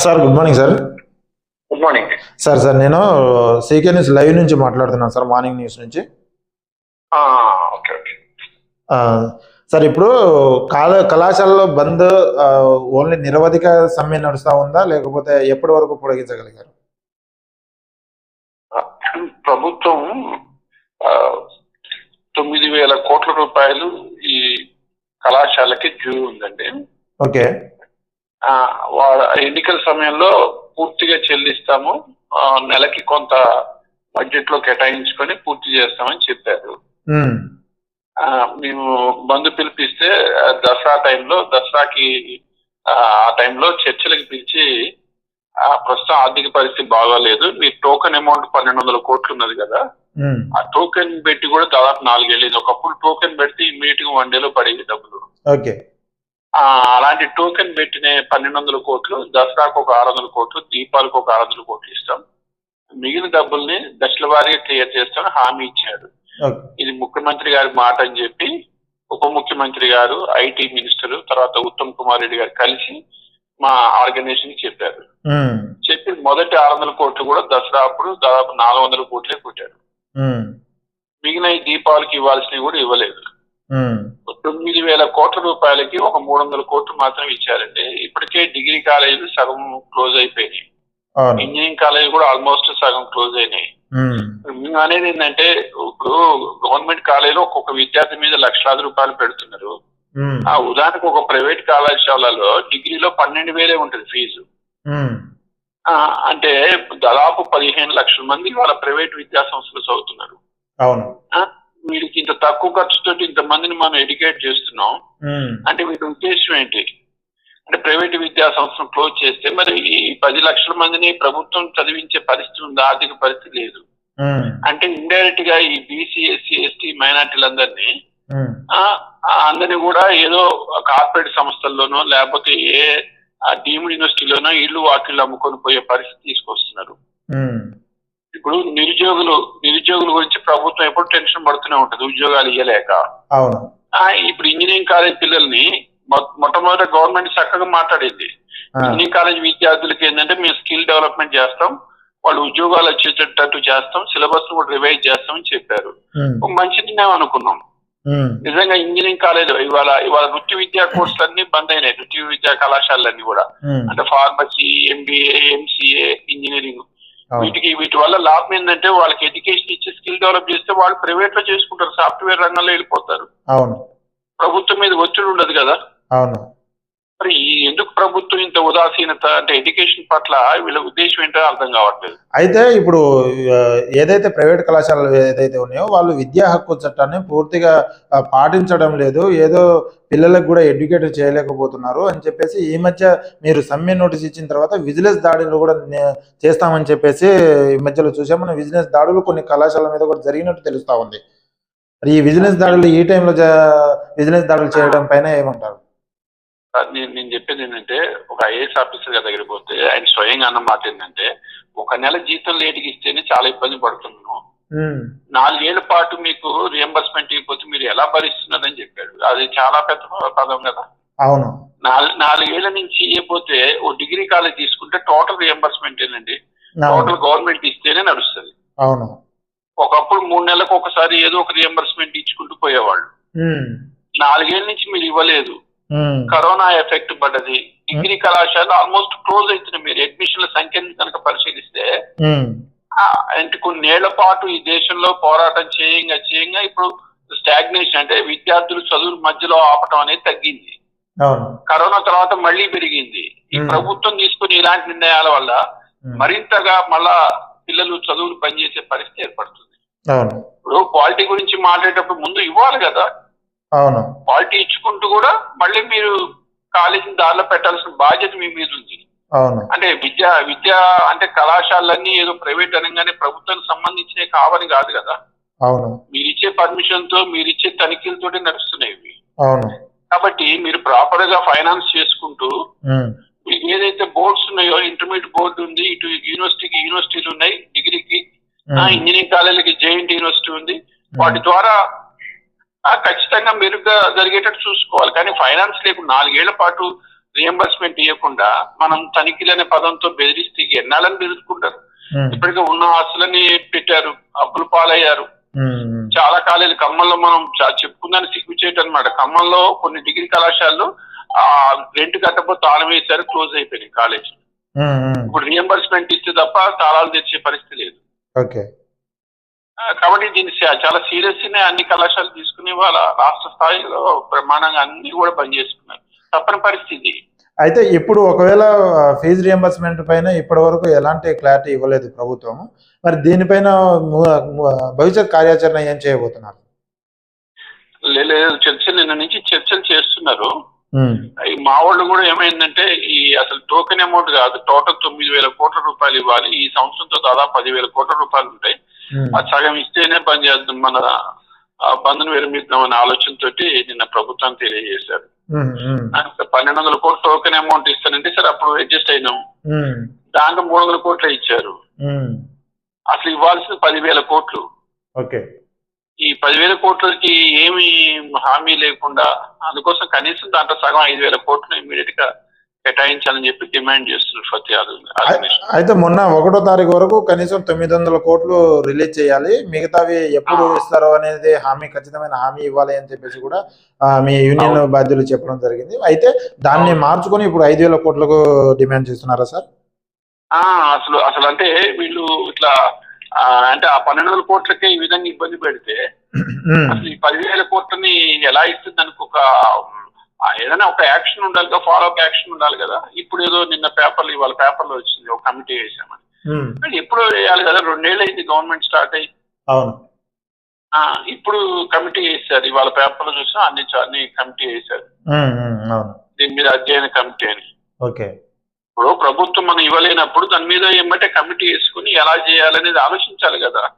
Sir good morning sir. Good morning sir sir నేను CK news live నుంచి మాట్లాడుతున్నాను sir morning news నుంచి. Okay okay. Sir ఇప్పుడు కాల కళాశాలలో బంద్ ఓన్లీ నిరవధిక సమ్మె నడుస్తూ ఉందా? లేకపోతే ఎప్పటి వరకు పొడిగించగలిగారు? ప్రభుత్వం తొమ్మిది వేల కోట్ల రూపాయలు ఈ కళాశాలకి డ్యూ ఉందండి. ఓకే. ఎన్నికల సమయంలో పూర్తిగా చెల్లిస్తాము. నెలకి కొంత బడ్జెట్లో కేటాయించుకొని పూర్తి చేస్తామని చెప్పారు. మేము. బంధు పిలిపిస్తే దసరా టైంలో దసరాకి ఆ టైంలో చర్చలకు పిలిచి ఆ, ప్రస్తుతం ఆర్థిక పరిస్థితి బాగోలేదు. మీ టోకెన్ అమౌంట్ పన్నెండు వందల కోట్లు ఉన్నది కదా. ఆ టోకెన్ పెట్టి కూడా దాదాపు నాలుగేళ్ళింది ఒకప్పుడు టోకెన్ పెడితే ఇమ్మీడియట్గా వన్ డేలో పడేది డబ్బులు. ఓకే. అలాంటి టోకెన్ పెట్టిన పన్నెండు వందల కోట్లు దసరాకు ఒక ఆరు వందల కోట్లు దీపాలకు ఒక ఆరు వందల కోట్లు ఇస్తాం. మిగిలిన డబ్బుల్ని దశల వారీగా క్లియర్ చేస్తామని హామీ ఇచ్చారు ఓకే. ఇది ముఖ్యమంత్రి గారి మాట అని చెప్పి ఉప ముఖ్యమంత్రి గారు ఐటీ మినిస్టర్ తర్వాత ఉత్తమ్ కుమార్ రెడ్డి గారు కలిసి మా ఆర్గనైజేషన్ చెప్పారు. చెప్పి మొదటి ఆరు వందల కోట్లు కూడా దసరా అప్పుడు దాదాపు నాలుగు వందల కోట్లే కొట్టారు. మిగిలిన దీపావళికి ఇవ్వాల్సినవి కూడా ఇవ్వలేదు. తొమ్మిది వేల కోట్ల రూపాయలకి ఒక మూడు వందల కోట్లు మాత్రం ఇచ్చారండి. ఇప్పటికే డిగ్రీ కాలేజీలు సగం క్లోజ్ అయిపోయినాయి. ఇంజనీరింగ్ కాలేజీ కూడా ఆల్మోస్ట్ సగం క్లోజ్ అయినాయి. మేము. అనేది ఏంటంటే ఇప్పుడు గవర్నమెంట్ కాలేజీలో ఒక్కొక్క విద్యార్థి మీద లక్షలాది రూపాయలు పెడుతున్నారు. ఆ ఉదాహరణకు ఒక ప్రైవేట్ కళాశాలలో డిగ్రీలో పన్నెండు వేలే ఉంటుంది ఫీజు. అంటే దాదాపు పదిహేను లక్షల మంది వాళ్ళ ప్రైవేట్ విద్యా సంస్థలు చదువుతున్నారు వీడికి ఇంత తక్కువ ఖర్చుతో ఇంత మందిని మనం ఎడ్యుకేట్ చేస్తున్నాం. అంటే వీటి ఉద్దేశం ఏంటి? అంటే ప్రైవేట్ విద్యా సంస్థను క్లోజ్ చేస్తే మరి ఈ పది లక్షల మందిని ప్రభుత్వం చదివించే పరిస్థితి ఉంది ఆర్థిక పరిస్థితి లేదు. అంటే ఇండైరెక్ట్గా ఈ బీసీ ఎస్సీ ఎస్టీ మైనార్టీలందరినీ అందరినీ కూడా ఏదో కార్పొరేట్ సంస్థల్లోనో లేకపోతే ఏ డీమ్డ్ యూనివర్సిటీలోనో ఇల్లు వాకిళ్ళు అమ్ముకొని పోయే పరిస్థితి తీసుకొస్తున్నారు. ఇప్పుడు నిరుద్యోగులు నిరుద్యోగుల గురించి ప్రభుత్వం ఎప్పుడు టెన్షన్ పడుతూనే ఉంటుంది. ఉద్యోగాలు ఇవ్వలేక అవును. ఇప్పుడు ఇంజనీరింగ్ కాలేజ్ పిల్లల్ని మొట్టమొదట గవర్నమెంట్ చక్కగా మాట్లాడింది. ఇంజనీరింగ్ కాలేజ్ విద్యార్థులకి ఏంటంటే మేము స్కిల్ డెవలప్మెంట్ చేస్తాం. వాళ్ళు ఉద్యోగాలు వచ్చేటట్టు చేస్తాం. సిలబస్ కూడా రివైజ్ చేస్తామని చెప్పారు. ఉమ్, ఒక మంచి నిర్ణయం అనుకున్నాం నిజంగా ఇంజనీరింగ్ కాలేజ్ ఇవాళ ఇవాళ వృత్తి విద్యా కోర్సులు అన్ని బంద్ అయినాయి. వృత్తి విద్యా కళాశాలన్నీ కూడా. అంటే ఫార్మసీ ఎంబీఏ ఎంసీఏ ఇంజనీరింగ్. వీటికి వీటి వల్ల లాభం ఏంటంటే వాళ్ళకి ఎడ్యుకేషన్ ఇచ్చి స్కిల్ డెవలప్ చేస్తే వాళ్ళు ప్రైవేట్లో చేసుకుంటారు సాఫ్ట్వేర్ రంగంలో వెళ్ళిపోతారు. అవును. ప్రభుత్వం మీద ఒత్తిడి ఉండదు కదా? అవును. మరి ఈ ఎందుకు ప్రభుత్వం ఇంత ఉదాసీనత అంటే ఎడ్యుకేషన్ పట్ల వీళ్ళ ఉద్దేశం ఏంటో అర్థం కావట్లేదు. అయితే ఇప్పుడు ఏదైతే ప్రైవేట్ కళాశాలలు ఏదైతే ఉన్నాయో వాళ్ళు విద్యా హక్కు చట్టాన్ని పూర్తిగా పాటించడం లేదు. ఏదో పిల్లలకు కూడా ఎడ్యుకేట్ చేయలేకపోతున్నారు అని చెప్పేసి ఈ మధ్య మీరు సమ్మె నోటీస్ ఇచ్చిన తర్వాత విజిలెన్స్ దాడులు కూడా చేస్తామని చెప్పేసి ఈ మధ్యలో చూసాం మన విజిలెన్స్ దాడులు కొన్ని కళాశాల మీద కూడా జరిగినట్టు తెలుస్తా ఉంది. మరి ఈ విజిలెన్స్ దాడులు ఈ టైంలో విజిలెన్స్ దాడులు చేయడం పైన ఏమంటారు? నేను నేను చెప్పేది ఏంటంటే ఒక ఐఏఎస్ ఆఫీసర్ గారి దగ్గరికి పోతే ఆయన స్వయంగా అన్న మాట ఏంటంటే ఒక నెల జీతం లేటుకి ఇస్తేనే చాలా ఇబ్బంది పడుతున్నాను. నాలుగేళ్ళ పాటు మీకు రియంబర్స్మెంట్ ఇవ్వకపోతే మీరు ఎలా భరిస్తున్నారని చెప్పాడు. అది చాలా పెద్ద పదం కదా. అవును. నాలుగు నాలుగేళ్ళ నుంచి ఇవ్వకపోతే ఓ డిగ్రీ కాలేజ్ తీసుకుంటే టోటల్ రియంబర్స్మెంట్ ఏనండి టోటల్ గవర్నమెంట్ ఇస్తేనే నడుస్తుంది. అవును. ఒకప్పుడు మూడు నెలలకు ఒకసారి ఏదో ఒక రియంబర్స్మెంట్ ఇచ్చుకుంటూ పోయేవాళ్ళు. నాలుగేళ్ళ నుంచి మీరు ఇవ్వలేదు. కరోనా ఎఫెక్ట్ పడ్డది. డిగ్రీ కళాశాల ఆల్మోస్ట్ క్లోజ్ అవుతున్నాయి మీరు అడ్మిషన్ల సంఖ్యను కనుక పరిశీలిస్తే. ఆ, అంటే కొన్నేళ్ళ పాటు ఈ దేశంలో పోరాటం చేయంగా చేయంగా ఇప్పుడు స్టాగ్నేషన్ అంటే విద్యార్థులు చదువు మధ్యలో ఆపటం అనేది తగ్గింది. కరోనా తర్వాత మళ్ళీ పెరిగింది. ఈ Hmm. ప్రభుత్వం తీసుకుని ఇలాంటి నిర్ణయాల వల్ల మరింతగా మళ్ళా పిల్లలు చదువులు పనిచేసే పరిస్థితి ఏర్పడుతుంది. ఇప్పుడు క్వాలిటీ గురించి మాట్లాడేటప్పుడు ముందు ఇవ్వాలి కదా. అవును. క్వాలిటీ ఇచ్చుకుంటూ కూడా మళ్ళీ మీరు కాలేజీని దారిలో పెట్టాల్సిన బాధ్యత మీ మీద ఉంది. అవును. అంటే విద్య విద్య అంటే కళాశాలన్నీ ఏదో ప్రైవేట్ అనగానే ప్రభుత్వానికి సంబంధించినవి కావని కాదు కదా. అవును. మీరు ఇచ్చే పర్మిషన్తో మీరు ఇచ్చే తనిఖీలతోటి నడుస్తున్నాయి అవును. కాబట్టి మీరు ప్రాపర్గా ఫైనాన్స్ చేసుకుంటూ మీకు ఏదైతే బోర్డ్స్ ఉన్నాయో ఇంటర్మీడియట్ బోర్డు ఉంది ఇటు యూనివర్సిటీకి యూనివర్సిటీలు ఉన్నాయి డిగ్రీకి ఇంజనీరింగ్ కాలేజీకి జేఎన్టీ యూనివర్సిటీ ఉంది వాటి ద్వారా ఖచ్చితంగా మెరుగ్గా జరిగేటట్టు చూసుకోవాలి. కానీ ఫైనాన్స్ లేకుండా నాలుగేళ్ళ పాటు రియంబర్స్మెంట్ ఇవ్వకుండా మనం తనిఖీలు అనే పదంతో బెదిరిస్తే ఎన్నాళ్ళని బెదిరించుకుంటారు ఉమ్, ఇప్పటికే ఉన్న ఆస్తులని పెట్టారు అప్పులు పాలయ్యారు. చాలా కాలేజీలు ఖమ్మంలో మనం చెప్పుకుందని సిగ్గు చేయటం అనమాట ఖమ్మంలో కొన్ని డిగ్రీ కళాశాలలు ఆ రెంట్ కట్టకపోతే తాళం వేశారు క్లోజ్ అయిపోయినాయి కాలేజ్. ఇప్పుడు రియంబర్స్మెంట్ ఇస్తే తప్ప తాళాలు తెచ్చే పరిస్థితి లేదు. ఓకే. కాబట్టి దీన్ని చాలా సీరియస్ గానే అన్ని కళాశాలలు తీసుకుని వాళ్ళ రాష్ట్ర స్థాయిలో ప్రమాణంగా అన్ని కూడా బంద్ చేసుకున్నారు తప్పని పరిస్థితి. అయితే ఇప్పుడు ఒకవేళ ఫీజు రియంబర్స్మెంట్ పైన ఇప్పటి వరకు ఎలాంటి క్లారిటీ ఇవ్వలేదు ప్రభుత్వం. మరి దీనిపైన భవిష్యత్ కార్యాచరణ ఏం చేయబోతున్నారు? లేదు చర్చలు నిన్న నుంచి చర్చలు చేస్తున్నారు. మా వాళ్ళు కూడా ఏమైందంటే ఈ అసలు టోకెన్ అమౌంట్ కాదు టోటల్ తొమ్మిది వేల కోట్ల రూపాయలు ఇవ్వాలి. ఈ సంవత్సరంతో దాదాపు పదివేల కోట్ల రూపాయలు ఉంటాయి. అది సగం ఇస్తేనే బంద్ చేద్దాం మన ఆ, బంద్ను విరమిద్దాం అనే ఆలోచనతోటి నిన్న ప్రభుత్వం తెలియజేశారు. పన్నెండు వందల కోట్ల టోకెన్ అమౌంట్ ఇస్తానంటే సరే అప్పుడు అడ్జస్ట్ అయినాం. దాంట్లో మూడు వందల కోట్లు ఇచ్చారు. అసలు ఇవ్వాల్సింది పదివేల కోట్లు. ఓకే. ఈ పదివేల కోట్లకి ఏమి హామీ లేకుండా అందుకోసం కనీసం దాంట్లో సగం ఐదు వేల కోట్లు ఇమీడియట్గా కేటాయించాలని చెప్పి డిమాండ్ చేస్తున్నారు ఫతి ఆర్గనైజేషన్ అయితే మొన్న ఒకటో తారీఖు వరకు కనీసం తొమ్మిది వందల కోట్లు రిలీజ్ చేయాలి. మిగతావి ఎప్పుడు ఇస్తారో అనేది హామీ ఖచ్చితమైన హామీ ఇవ్వాలి అని చెప్పేసి కూడా మీ యూనియన్ బాధ్యులు చెప్పడం జరిగింది. అయితే దాన్ని మార్చుకొని ఇప్పుడు ఐదు వేల కోట్లకు డిమాండ్ చేస్తున్నారా సార్? ఆ, అసలు అసలు అంటే వీళ్ళు ఇట్లా అంటే ఆ పన్నెండు వందల కోట్లకే ఈ విధంగా ఇబ్బంది పెడితే అసలు ఈ పదివేల కోట్లని ఎలా ఇస్తుంది దానికి ఒక ఏదైనా ఒక యాక్షన్ ఉండాలి కదా ఫాలో అప్ యాక్షన్ ఉండాలి కదా. ఇప్పుడు ఏదో నిన్న పేపర్లు ఇవాళ పేపర్లో వచ్చింది ఒక కమిటీ వేసామని. కానీ ఎప్పుడో వేయాలి కదా రెండేళ్ళు అయింది గవర్నమెంట్ స్టార్ట్ అయ్యి. అవును. ఇప్పుడు కమిటీ వేశారు ఇవాళ పేపర్లో చూసా అన్ని అన్ని కమిటీ అవును. దీని మీద అధ్యయన కమిటీ అని. ఓకే. ఇప్పుడు ప్రభుత్వం మనం ఇవ్వలేనప్పుడు దాని మీద ఏమంటే కమిటీ వేసుకుని ఎలా చేయాలనేది ఆలోచించాలి కదా.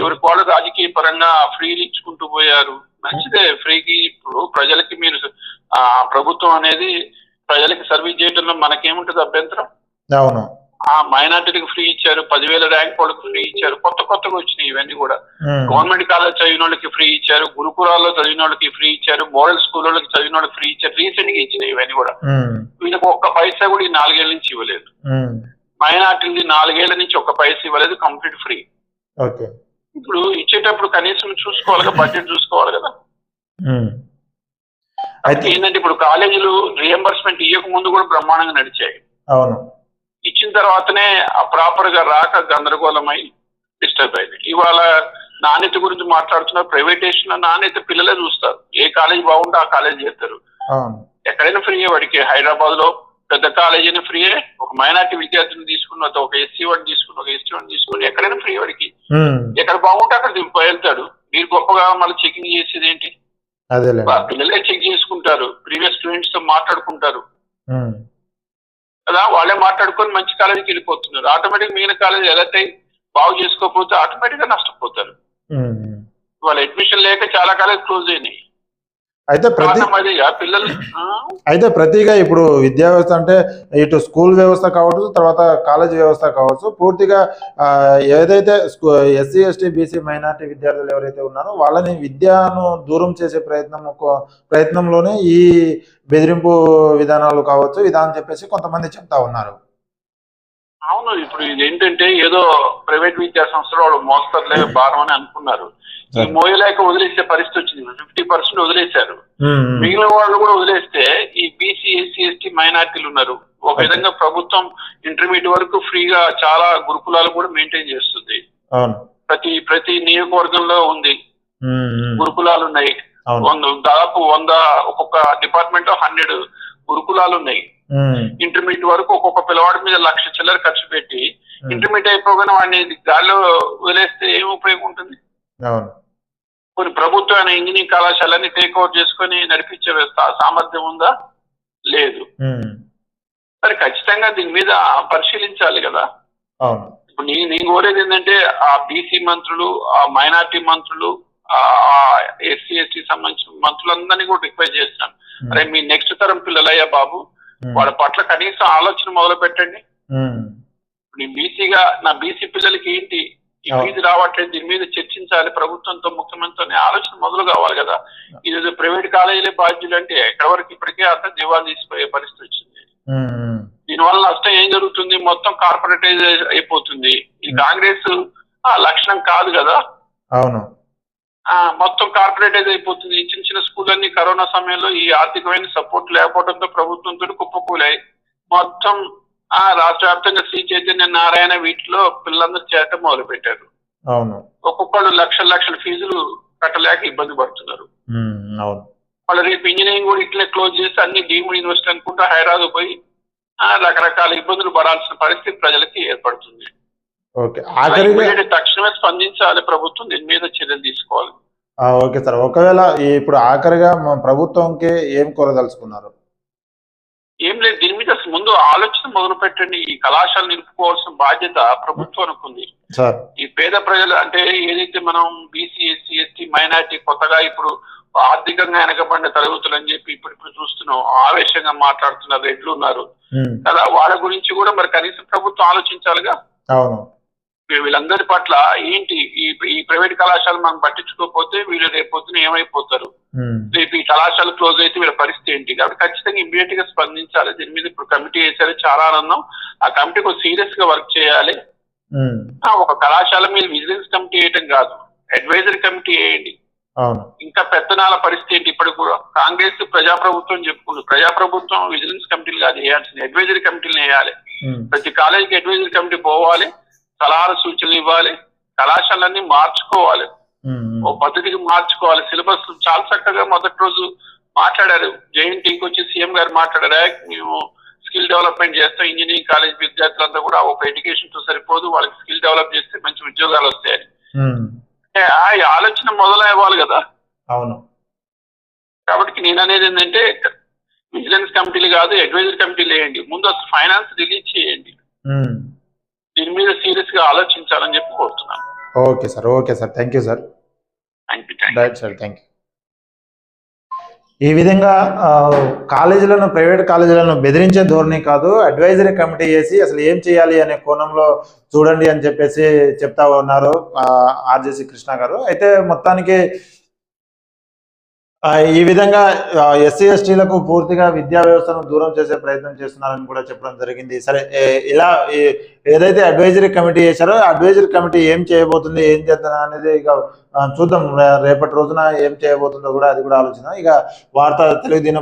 ఎవరికి వాళ్ళు రాజకీయ పరంగా ఫ్రీలు ఇచ్చుకుంటూ పోయారు. మంచిదే ఫ్రీకి ఇప్పుడు ప్రజలకి మీరు ఆ ప్రభుత్వం అనేది ప్రజలకి సర్వీస్ చేయడంలో మనకేముంటుంది అభ్యంతరం? అవును. ఆ మైనార్టీలకు ఫ్రీ ఇచ్చారు పదివేల ర్యాంక్ వాళ్ళకి ఫ్రీ ఇచ్చారు కొత్త కొత్తగా వచ్చినాయి ఇవన్నీ కూడా. గవర్నమెంట్ కాలేజ్ చదివిన వాళ్ళకి ఫ్రీ ఇచ్చారు గురుకులాల్లో చదివిన వాళ్ళకి ఫ్రీ ఇచ్చారు మోడల్ స్కూళ్ళకి చదివిన వాళ్ళకి ఫ్రీ ఇచ్చారు రీసెంట్గా ఇచ్చినాయి ఇవన్నీ కూడా. వీళ్ళకి ఒక్క పైసా కూడా ఈ నాలుగేళ్ళ నుంచి ఇవ్వలేదు. మైనార్టీలది నాలుగేళ్ళ నుంచి ఒక్క పైసా ఇవ్వలేదు కంప్లీట్ ఫ్రీ. ఓకే. ఇప్పుడు ఇచ్చేటప్పుడు కనీసం చూసుకోవాలి బడ్జెట్ చూసుకోవాలి కదా. అయితే ఏంటంటే ఇప్పుడు కాలేజీలు రియంబర్స్మెంట్ ఇవ్వక ముందు కూడా బ్రహ్మాండంగా నడిచాయి. అవును. ఇచ్చిన తర్వాతనే ఆ ప్రాపర్గా రాక గందరగోళమై డిస్టర్బ్ అయింది. ఇవాళ నాణ్యత గురించి మాట్లాడుతున్నారు ప్రైవేటేషన్లో నాణ్యత పిల్లలే చూస్తారు. ఏ కాలేజ్ బాగుంటే ఆ కాలేజ్ చేస్తారు. ఎక్కడైనా ఫ్రీయే వాడికి. హైదరాబాద్లో పెద్ద కాలేజ్ అయినా ఫ్రీయే ఒక మైనార్టీ విద్యార్థిని తీసుకున్న ఒక ఎస్సీ వాడిని తీసుకుని ఒక ఎస్టీ వాడిని తీసుకుని ఎక్కడైనా ఫ్రీ వాడికి. ఎక్కడ బాగుంటే అక్కడ వెళ్తాడు మీరు గొప్పగా మళ్ళీ చెకింగ్ చేసేది ఏంటి? పిల్లలే చెక్ చేసుకుంటారు. ప్రీవియస్ స్టూడెంట్స్తో మాట్లాడుకుంటారు. కదా వాళ్ళే మాట్లాడుకొని మంచి కాలేజీకి వెళ్ళిపోతున్నారు. ఆటోమేటిక్ మిగిలిన కాలేజీ ఎలాంటి బాగు చేసుకోకపోతే ఆటోమేటిక్గా నష్టపోతారు. వాళ్ళ అడ్మిషన్ లేక చాలా కాలేజ్ క్లోజ్ అయినాయి. అయితే ప్రతి అయితే ప్రతిగా ఇప్పుడు విద్యా వ్యవస్థ అంటే ఇటు స్కూల్ వ్యవస్థ కావచ్చు తర్వాత కాలేజ్ వ్యవస్థ కావచ్చు పూర్తిగా ఏదైతే ఎస్సీ ఎస్టీ బీసీ మైనార్టీ విద్యార్థులు ఎవరైతే ఉన్నారో వాళ్ళని విద్యను దూరం చేసే ప్రయత్నం ప్రయత్నంలోనే ఈ బెదిరింపు విధానాలు కావచ్చు ఇదా అని చెప్పేసి కొంతమంది చెప్తా ఉన్నారు. అవును ఇప్పుడు ఇది ఏంటంటే ఏదో ప్రైవేట్ విద్యా సంస్థలు వాళ్ళు మోస్తరులే భారం అని అనుకున్నారు. ఈ మోయలేక వదిలేసే పరిస్థితి వచ్చింది. ఫిఫ్టీ పర్సెంట్ వదిలేశారు. మిగిలిన వాళ్ళు కూడా వదిలేస్తే ఈ బీసీ ఎస్సీ ఎస్టీ మైనార్టీలు ఉన్నారు. ఒక విధంగా ప్రభుత్వం ఇంటర్మీడియట్ వరకు ఫ్రీగా చాలా గురుకులాలు కూడా మెయింటైన్ చేస్తుంది. ప్రతి ప్రతి నియోజకవర్గంలో ఉంది. గురుకులాలు ఉన్నాయి. వంద దాదాపు వంద ఒక్కొక్క డిపార్ట్మెంట్లో హండ్రెడ్ గురుకులాలు ఉన్నాయి. ఇంటర్మీడియట్ వరకు ఒక్కొక్క పిల్లవాడి మీద లక్ష చిల్లర ఖర్చు పెట్టి ఉమ్. ఇంటర్మీడియట్ అయిపోగానే వాడిని గాల్లో వదిలేస్తే ఏం ఉపయోగం ఉంటుంది? కొన్ని ప్రభుత్వమైన ఇంజనీరింగ్ కళాశాలని టేక్ ఓవర్ చేసుకొని నడిపించే సామర్థ్యం ఉందా? లేదు. ఉమ్, మరి ఖచ్చితంగా దీని మీద పరిశీలించాలి కదా. ఇప్పుడు నీ నేను కోరేది ఏంటంటే ఆ బీసీ మంత్రులు ఆ మైనార్టీ మంత్రులు ఆ ఎస్సీ ఎస్టీ సంబంధించిన మంత్రులందరినీ కూడా రిక్వెస్ట్ చేస్తున్నాను అరే మీ నెక్స్ట్ తరం పిల్లలయ్యా బాబు? వాళ్ళ పట్ల కనీసం ఆలోచన మొదలు పెట్టండి. ఉమ్, నేను బీసీగా నా బీసీ పిల్లలకి ఏంటి? ఈ అవును. ఫీజు రావట్లేదు దీని మీద చర్చించాలి ప్రభుత్వంతో ముఖ్యమంత్రితో ఆలోచన మొదలు కావాలి కదా. ఇది ప్రైవేట్ కాలేజీలే బాధ్యులు అంటే ఎక్కడి వరకు ఇప్పటికే అంతా జీవాలు తీసిపోయే పరిస్థితి వచ్చింది. ఉమ్. దీనివల్ల నష్టం ఏం జరుగుతుంది? మొత్తం కార్పొరేటైజ్ అయిపోతుంది. ఈ కాంగ్రెస్ ఆ లక్షణం కాదు కదా. అవును. మొత్తం కార్పొరేటైజ్ అయిపోతుంది. ఈ చిన్న చిన్న స్కూల్ అన్ని కరోనా సమయంలో ఈ ఆర్థికమైన సపోర్ట్ లేకపోవడంతో ప్రభుత్వంతో కుప్పకూలాయి మొత్తం ఆ రాష్ట్ర వ్యాప్తంగా శ్రీ చైతన్య నారాయణ వీటిలో పిల్లలందరూ చేరటం మొదలు పెట్టారు అవును. ఒక్కొక్కళ్ళు లక్షల లక్షల ఫీజులు కట్టలేక ఇబ్బంది పడుతున్నారు. వాళ్ళు రేపు ఇంజనీరింగ్ కూడా ఇట్లే క్లోజ్ చేసి అన్ని డీమ్డ్ యూనివర్సిటీ అనుకుంటూ హైదరాబాద్ పోయి రకరకాల ఇబ్బందులు పడాల్సిన పరిస్థితి ప్రజలకి ఏర్పడుతుంది. ఓకే. ఆఖరిగా Immediate తక్షణమే స్పందించాలి ప్రభుత్వం దీని మీద చర్యలు తీసుకోవాలి. Okay sir. ఒకవేళ ఇప్పుడు ఆఖరిగా ప్రభుత్వంకి ఏం కోరదలుచుకున్నారు? ఏం లేదు దీని మీద ముందు ఆలోచన మొదలు పెట్టండి ఈ కళాశాల నిలుపుకోవాల్సిన బాధ్యత ప్రభుత్వానికి ఉంది సార్. ఈ పేద ప్రజలు అంటే ఏదైతే మనం బీసీ ఎస్సీ ఎస్టీ మైనార్టీ కొత్తగా ఇప్పుడు ఆర్థికంగా వెనకబడిన తరగతులు అని చెప్పి ఇప్పుడు ఇప్పుడు చూస్తున్నాం. ఆవేశంగా మాట్లాడుతున్నారు రెడ్లు ఉన్నారు. కదా వాళ్ళ గురించి కూడా మరి కనీసం ప్రభుత్వం ఆలోచించాలిగా? అవును. వీళ్ళందరి పట్ల ఏంటి ఈ ఈ ప్రైవేట్ కళాశాల మనం పట్టించుకోకపోతే వీళ్ళు రేపొద్దున ఏమైపోతారు? ఉమ్, రేపు ఈ కళాశాల క్లోజ్ అయితే వీళ్ళ పరిస్థితి ఏంటి? కాబట్టి ఖచ్చితంగా ఇమీడియట్గా స్పందించాలి. దీని మీద ఇప్పుడు కమిటీ వేశారు చాలా ఆనందం. ఆ కమిటీ కొంచెం సీరియస్గా వర్క్ చేయాలి. ఒక కళాశాల మీద విజిలెన్స్ కమిటీ వేయటం కాదు. అడ్వైజరీ కమిటీ వేయండి. ఇంకా పెత్తనాల పరిస్థితి ఏంటి? ఇప్పుడు కూడా కాంగ్రెస్ ప్రజాప్రభుత్వం చెప్పుకుంది ప్రజాప్రభుత్వం విజిలెన్స్ కమిటీలు కాదు వేయాల్సింది. అడ్వైజరీ కమిటీలు వేయాలి. ప్రతి కాలేజీకి అడ్వైజరీ కమిటీ పోవాలి. సలహాలు సూచనలు ఇవ్వాలి కళాశాలన్నీ మార్చుకోవాలి. ఓ పద్ధతికి మార్చుకోవాలి. సిలబస్ చాలా చక్కగా మొదటి రోజు మాట్లాడారు. జేఎన్టీకి వచ్చి సీఎం గారు మాట్లాడారు? "ఏ, మేము స్కిల్ డెవలప్మెంట్ చేస్తాం. ఇంజనీరింగ్ కాలేజ్ విద్యార్థులంతా కూడా ఒక ఎడ్యుకేషన్తో సరిపోదు. వాళ్ళకి స్కిల్ డెవలప్ చేస్తే మంచి ఉద్యోగాలు వస్తాయని. ఆ ఆలోచన మొదలవ్వాలి కదా. అవును. కాబట్టి నేను అనేది ఏంటంటే విజిలెన్స్ కమిటీలు కాదు అడ్వైజరీ కమిటీలు వేయండి. ముందు అసలు ఫైనాన్స్ రిలీజ్ చేయండి. దీని మీద సీరియస్గా ఆలోచించాలని చెప్పి కోరుతున్నాను. Okay sir okay sir. Thank you sir. Right sir thank you ఈ విధంగా కాలేజీలను ప్రైవేట్ కాలేజీలను బెదిరించే ధోరణి కాదు. అడ్వైజరీ కమిటీ చేసి అసలు ఏం చేయాలి అనే కోణంలో చూడండి అని చెప్పేసి చెప్తా ఉన్నారు ఆర్జేసి కృష్ణ గారు. అయితే మొత్తానికి ఈ విధంగా ఎస్సీ ఎస్టీలకు పూర్తిగా విద్యా వ్యవస్థను దూరం చేసే ప్రయత్నం చేస్తున్నారని కూడా చెప్పడం జరిగింది. సరే ఇలా ఏదైతే అడ్వైజరీ కమిటీ చేశారో అడ్వైజరీ కమిటీ ఏం చేయబోతుంది ఏం చేద్దాం అనేది ఇక చూద్దాం. రేపటి రోజున ఏం చేయబోతుందో కూడా అది కూడా ఆలోచన ఇక వార్త తెలుగు దిన